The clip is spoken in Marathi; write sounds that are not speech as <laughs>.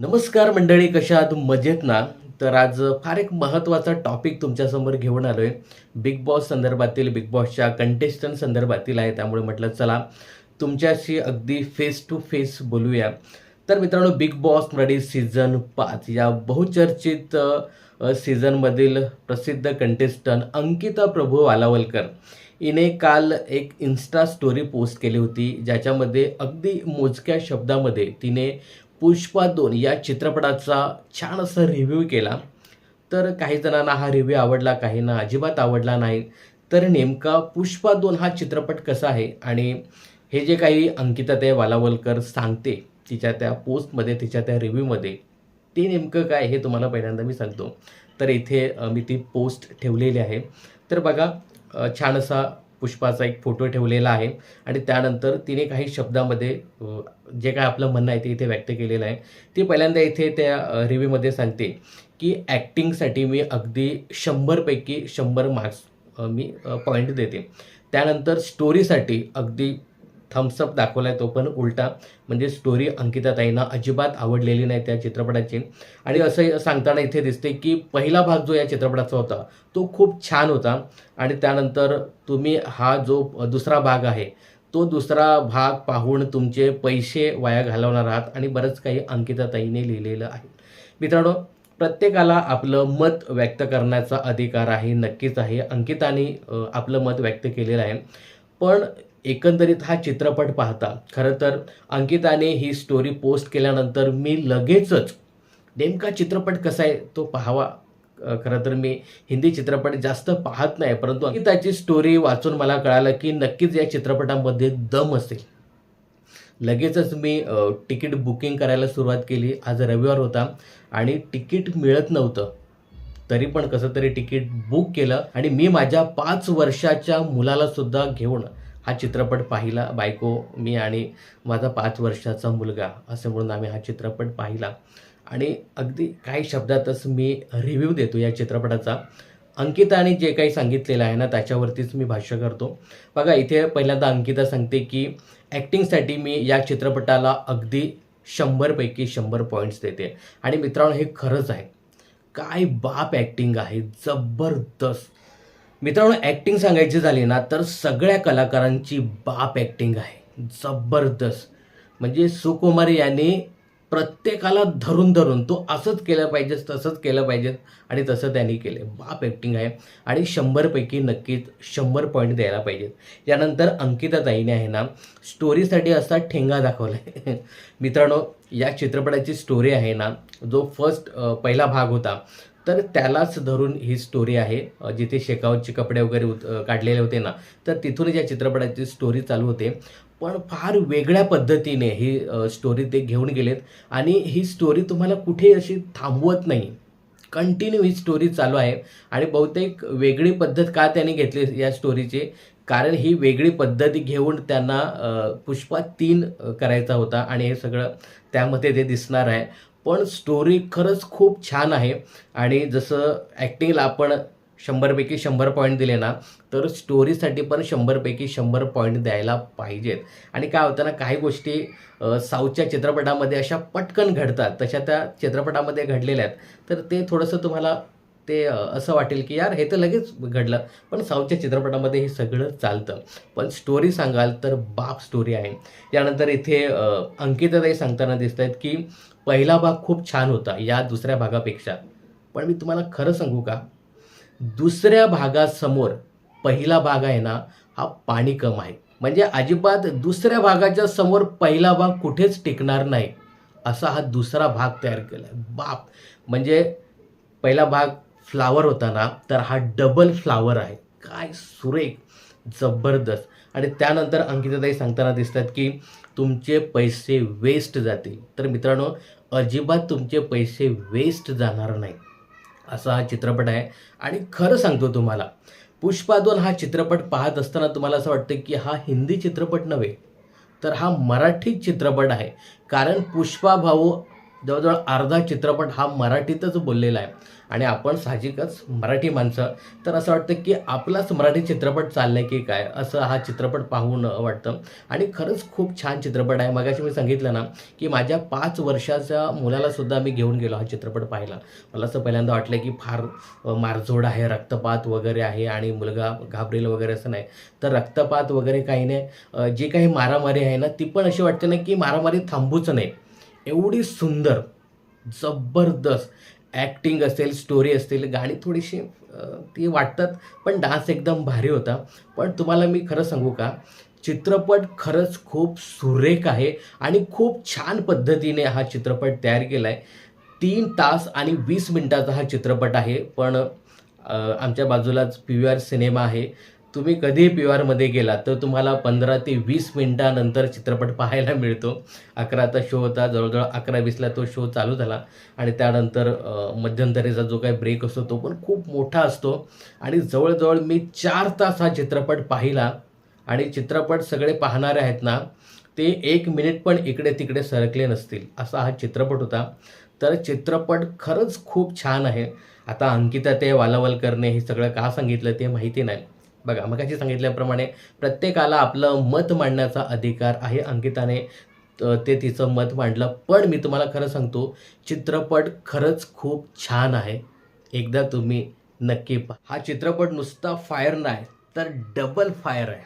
नमस्कार मंडळी कशा आहात? मजेत ना? तर आज फार एक महत्त्वाचा टॉपिक तुमच्यासमोर घेऊन आलो आहे बिग बॉस संदर्भातील बिग बॉसच्या कंटेस्टंट संदर्भातील आहे त्यामुळे म्हटलं चला तुमच्याशी अगदी फेस टू फेस बोलूया. तर मित्रांनो बिग बॉस मराठी सीझन पाच या बहुचर्चित सीझनमधील प्रसिद्ध कंटेस्टंट अंकिता प्रभू वालावलकर. हिने काल एक इन्स्टा स्टोरी पोस्ट केली होती ज्याच्यामध्ये अगदी मोजक्या शब्दामध्ये तिने पुष्पा दोन या चित्रपटाचा छान असा रिव्ह्यू केला. तर काही जणांना हा रिव्ह्यू आवडला काहींना अजिबात आवडला नाही. तर नेमका पुष्पा दोन हा चित्रपट कसा आहे आणि हे जे काही अंकिता ते वालावलकर सांगते तिच्या त्या पोस्टमध्ये तिच्या त्या रिव्ह्यूमध्ये ते नेमकं काय हे तुम्हाला पहिल्यांदा मी सांगतो. तर इथे मी ती पोस्ट ठेवलेली आहे. तर बघा छान असा पुष्पाचा एक फोटो ठेवलेला आहे. आणि त्यानंतर तिने काही शब्दामध्ये जे काय आपलं म्हणणं आहे ते इथे व्यक्त केलेलं आहे. ती पहिल्यांदा इथे त्या रिव्ह्यूमध्ये सांगते की ॲक्टिंगसाठी मी अगदी शंभरपैकी शंभर मार्क्स मी पॉईंट देते. त्यानंतर स्टोरीसाठी अगदी थम्सअप दाखवला आहे तो पण उलटा. म्हणजे स्टोरी अंकिताताईंना अजिबात आवडलेली नाही त्या चित्रपटाची. आणि असं सांगताना इथे दिसते की पहिला भाग जो या चित्रपटाचा होता तो खूप छान होता. आणि त्यानंतर तुम्ही हा जो दुसरा भाग आहे तो दुसरा भाग पाहून तुमचे पैसे वाया घालवणार आहात आणि बरंच काही अंकिताताईने लिहिलेलं आहे. मित्रांनो प्रत्येकाला आपलं मत व्यक्त करण्याचा अधिकार आहे नक्कीच आहे. अंकिताने आपलं मत व्यक्त केलेलं आहे. पण एकंदरीत हा चित्रपट पाहता खरं तर अंकिताने ही स्टोरी पोस्ट केल्यानंतर मी लगेचच नेमका चित्रपट कसा आहे तो पाहावा खरं तर मी हिंदी चित्रपट जास्त पाहत नाही परंतु अंकिताची स्टोरी वाचून मला कळालं की नक्कीच या चित्रपटामध्ये दम असेल. लगेचच मी तिकीट बुकिंग करायला सुरुवात केली. आज रविवार होता आणि तिकीट मिळत नव्हतं. तरी पण कसं तरी तिकीट बुक केलं आणि मी माझ्या पाच वर्षाच्या मुलाला सुद्धा घेऊन हा चित्रपट पाहिला बायको मी आणि माझा पाच वर्षाचा मुलगा असं म्हणून आम्ही हा चित्रपट पाहिला. आणि अगदी काही शब्दातच मी रिव्ह्यू देतो या चित्रपटाचा. अंकिताने जे काही सांगितलेलं आहे ना त्याच्यावरतीच मी भाष्य करतो. बघा इथे पहिल्यांदा अंकिता सांगते की ॲक्टिंगसाठी मी या चित्रपटाला अगदी शंभरपैकी शंभर पॉईंट्स देते. आणि मित्रांनो हे खरंच आहे. काय बाप ॲक्टिंग आहे. जबरदस्त. मित्रांनो ॲक्टिंग सांगायची झाली ना तर सगळ्या कलाकारांची बाप ॲक्टिंग आहे. जबरदस्त. म्हणजे सुकुमार यांनी प्रत्येकाला धरून धरून तो असंच केलं पाहिजे तसंच केलं पाहिजे आणि तसं त्यांनी केलं बाप ॲक्टिंग आहे. आणि शंभरपैकी नक्कीच शंभर पॉईंट द्यायला पाहिजेत. यानंतर अंकिता ताईने आहे ना स्टोरीसाठी असा ठेंगा दाखवला आहे <laughs> मित्रांनो या चित्रपटाची स्टोरी आहे ना जो फर्स्ट पहिला भाग होता तर त्यालाच धरून ही स्टोरी आहे. जिथे शेकावतचे कपडे वगैरे उत- काढलेले होते ना तर तिथूनच या चित्रपटाची स्टोरी चालू होते. पण फार वेगळ्या पद्धतीने ही स्टोरी ते घेऊन गेलेत. आणि ही स्टोरी तुम्हाला कुठे अशी थांबवत नाही. कंटिन्यू ही स्टोरी चालू आहे. आणि बहुतेक वेगळी पद्धत का त्यांनी घेतली या स्टोरीची कारण ही वेगळी पद्धती घेऊन त्यांना पुष्पा तीन करायचा होता. आणि हे सगळं त्यामध्ये ते दिसणार आहे. पण स्टोरी खरंच खूप छान आहे. आणि जसं ॲक्टिंगला आपण शंभरपैकी शंभर पॉईंट दिले ना तर स्टोरीसाठी पण शंभरपैकी शंभर पॉईंट द्यायला पाहिजेत. आणि काय होतं ना काही गोष्टी साऊथच्या चित्रपटामध्ये अशा पटकन घडतात. तशा त्या चित्रपटामध्ये घडलेल्या आहेत. तर ते थोडंसं तुम्हाला ते असं वाटेल की यार हे तर लगेच घडलं. पण साऊथच्या चित्रपटामध्ये हे सगळं चालतं. पण स्टोरी सांगाल तर बाप स्टोरी आहे. त्यानंतर इथे अंकिताताई सांगताना दिसत आहेत की पहिला भाग खूप छान होता या दुसऱ्या भागापेक्षा. पण मी तुम्हाला खरं सांगू का? दुसऱ्या भागासमोर पहिला भाग आहे ना हा पाणी कम आहे. म्हणजे अजिबात दुसऱ्या भागाच्या समोर पहिला भाग कुठेच टिकणार नाही. असा हा दुसरा भाग तयार केला बाप! म्हणजे पहिला भाग फ्लावर होता ना तर हा डबल फ्लावर आहे. काय सुरेख जबरदस्त. आणि त्यानंतर अंकिताताई सांगताना दिसतात की तुमचे पैसे वेस्ट जातील. तर मित्रांनो अजिबात तुमचे पैसे वेस्ट जाणार नाही. असा हा चित्रपट आहे. आणि खरं सांगतो तुम्हाला पुष्पा दोन हा चित्रपट पाहत असताना तुम्हाला असं वाटतं की हा हिंदी चित्रपट नव्हे तर हा मराठी चित्रपट आहे. कारण पुष्पा भाऊ जवळजवळ अर्धा चित्रपट हा मराठीतच बोललेला आहे. आणि आपण साहजिकच मराठी माणसं. तर असं वाटतं की आपलाच मराठी चित्रपट चाललाय की काय? असं हा चित्रपट पाहून वाटतं. आणि खरंच खूप छान चित्रपट आहे. मगाशी मी सांगितलं ना की माझ्या पाच वर्षाच्या मुलालासुद्धा मी घेऊन गेलो हा चित्रपट पाहायला. मला असं पहिल्यांदा वाटलं की फार मारझोड आहे रक्तपात वगैरे आहे आणि मुलगा घाबरेल वगैरे असं नाही. तर रक्तपात वगैरे काही नाही. जी काही मारामारी आहे ना ती पण अशी वाटते ना की मारामारी थांबूच नाही. एवढी सुंदर जबरदस्त ॲक्टिंग असेल स्टोरी असेल गाणी थोडीशी ती वाटतात पण डान्स एकदम भारी होता. पण तुम्हाला मी खरं सांगू का? चित्रपट खरंच खूप सुरेख आहे आणि खूप छान पद्धतीने हा चित्रपट तयार केला आहे तीन तास आणि वीस मिनटाचा हा चित्रपट आहे पण आमच्या बाजूलाच पी व्ही आर सिनेमा आहे. तुम्ही कधीही पी आरमध्ये गेला तर तुम्हाला पंधरा ते वीस मिनटानंतर चित्रपट पाहायला मिळतो. अकराचा शो होता जवळजवळ अकरा वीसला तो शो चालू झाला. आणि त्यानंतर मध्यंतरीचा जो काही ब्रेक असतो तो पण खूप मोठा असतो. आणि जवळजवळ मी चार तास हा चित्रपट पाहिला. आणि चित्रपट सगळे पाहणारे आहेत ना ते एक मिनिट पण इकडे तिकडे सरकले नसतील असा हा चित्रपट होता. तर चित्रपट खरंच खूप छान आहे. आता अंकिता ते वालावलकरने हे सगळं का सांगितलं ते माहिती नाही. बघा मगाशी सांगितल्याप्रमाणे प्रत्येकाला आपलं मत मांडण्याचा अधिकार आहे. अंकिताने ते तिचं मत मांडलं. पण मी तुम्हाला खरं सांगतो चित्रपट खरंच खूप छान आहे. एकदा तुम्ही नक्की पहा. हा चित्रपट नुसता फायर नाही तर डबल फायर आहे.